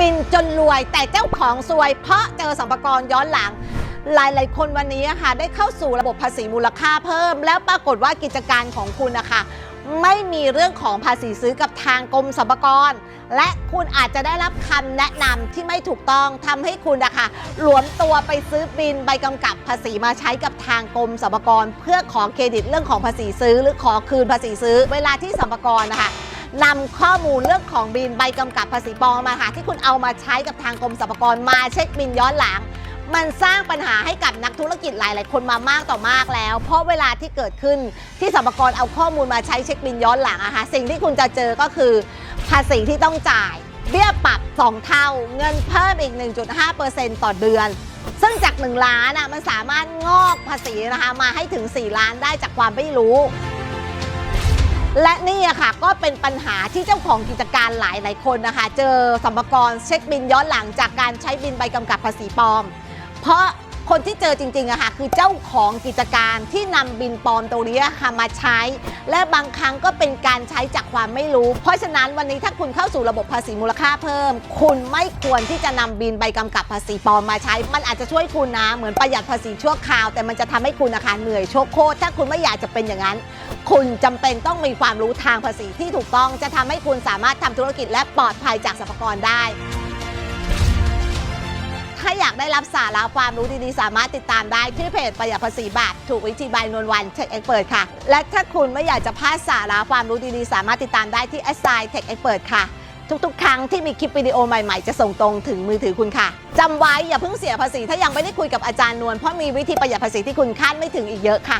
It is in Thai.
บินจนรวย แต่เจ้าของซวย เพราะเจอสัมภาระย้อนหลัง หลาย ๆ คนวันนี้ค่ะได้เข้าสู่ระบบภาษีมูลค่าเพิ่ม แล้วปรากฏว่ากิจการของคุณนะคะไม่มีเรื่องของภาษีซื้อกับทางกรมสรรพากร และคุณอาจจะได้รับคำแนะนำที่ไม่ถูกต้องทำให้คุณนะคะหลวมตัวไปซื้อบินใบกำกับภาษีมาใช้กับทางกรมสรรพากร เพื่อขอเครดิตเรื่องของภาษีซื้อหรือขอคืนภาษีซื้อ เวลาที่สรรพากรนะคะ นำข้อมูลเรื่องของบินใบกำกับภาษีปลอมมาค่ะที่คุณเอามาใช้กับทางกรมสรรพากรมาเช็คบินย้อนหลัง มันสร้างปัญหาให้กับนักธุรกิจหลาย ๆ คนมามากต่อมากแล้ว เพราะเวลาที่เกิดขึ้นที่สรรพากรเอาข้อมูลมาใช้เช็คบินย้อนหลังอะค่ะสิ่งที่คุณจะเจอก็คือ ภาษีที่ต้องจ่าย เบี้ยปรับ 2 เท่า เงินเพิ่มอีก 1.5%ต่อเดือนซึ่งจาก 1 ล้านอะมันสามารถงอกภาษีนะคะมาให้ถึง 4 ล้านได้จากความไม่รู้ และนี่ค่ะก็เป็นปัญหาที่เจ้าของกิจการหลายหลายๆคนนะคะ เจอสัมภาระเช็คบินย้อนหลังจากการใช้บินใบกำกับภาษีปลอม เพราะ คนที่เจอจริงๆอะค่ะคือเจ้าของกิจการที่นำบินปลอมตรงนี้ค่ะมาใช้ และบางครั้งก็เป็นการใช้จากความไม่รู้ เพราะฉะนั้นวันนี้ถ้าคุณเข้าสู่ระบบภาษีมูลค่าเพิ่ม คุณไม่ควรที่จะนำบินใบกำกับภาษีปลอมมาใช้ มันอาจจะช่วยคุณนะเหมือนประหยัดภาษีชั่วคราว แต่มันจะทำให้คุณนะคะเหนื่อยโชคโคตรถ้าคุณไม่อยากจะเป็นอย่างนั้น คุณจำเป็นต้องมีความรู้ทางภาษีที่ถูกต้องจะทำให้คุณสามารถทำธุรกิจและปลอดภัยจากสรรพากรได้ ได้รับสาระความรู้ดีๆ สามารถติดตามได้ที่เพจประหยัดภาษีบาท ถูกวิธีบายนวลวันเทคเอ็กเปิดค่ะ และถ้าคุณไม่อยากจะพลาดสาระความรู้ดีๆ สามารถติดตามได้ที่ s อ i Tech Expert ค่ะ ทุกๆ ครั้งที่มีคลิปวิดีโอใหม่ๆ จะส่งตรงถึงมือถือคุณค่ะจำไว้อย่าเพิ่งเสียภาษีถ้ายังไม่ได้คุยกับอาจารย์นวลเพราะมีวิธีประหยัดภาษีที่คุณคาดไม่ถึงอีกเยอะค่ะ